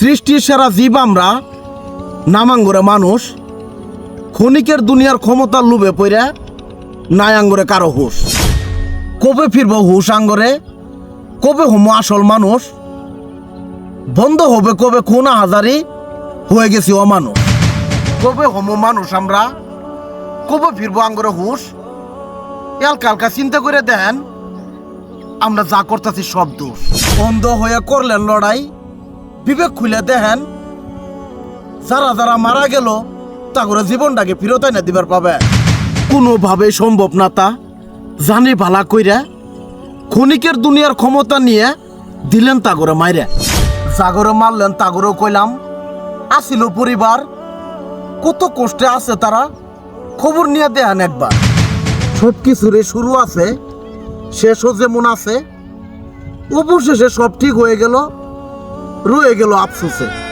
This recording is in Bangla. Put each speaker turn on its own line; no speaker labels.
সৃষ্টির সেরা জীব আমরা, নামাঙ্গরে মানুষ, ক্ষণিকের দুনিয়ার ক্ষমতার লোভে পইরা নাই আঙ্গরে কারও হুশ। কবে ফিরব হুশ আঙ্গরে কবে হম আসল মানুষ। বন্ধ হবে কবে খুনা হাজারি হয়ে গেছি অমানুষ। কবে হম মানুষ আমরা কবে ফিরব আঙ্গরে হুশ। এলকা হালকা চিন্তা করে দেন, আমরা যা করতেছি সব দোষ। বন্ধ হয়ে করলেন লড়াই বিবেক খুলে দেখেন। যারা যারা মারা গেল তা জীবনটাকে ফিরত না দিবার পাবে। কোনোভাবে সম্ভব না তা। জানি ভালা কইরা, ক্ষণিকের দুনিয়ার ক্ষমতা নিয়ে দিলেন তাগরে মাইরে। জাগরে মারলেন, তাগরেও কইলাম, আসিল পরিবার, কত কষ্টে আছে তারা, খবর নিয়ে দেন একবার। সব কিছুরই শুরু আছে, শেষও যেমন আছে, অবশেষে সব ঠিক হয়ে গেল রয়ে গেল আফসোসে।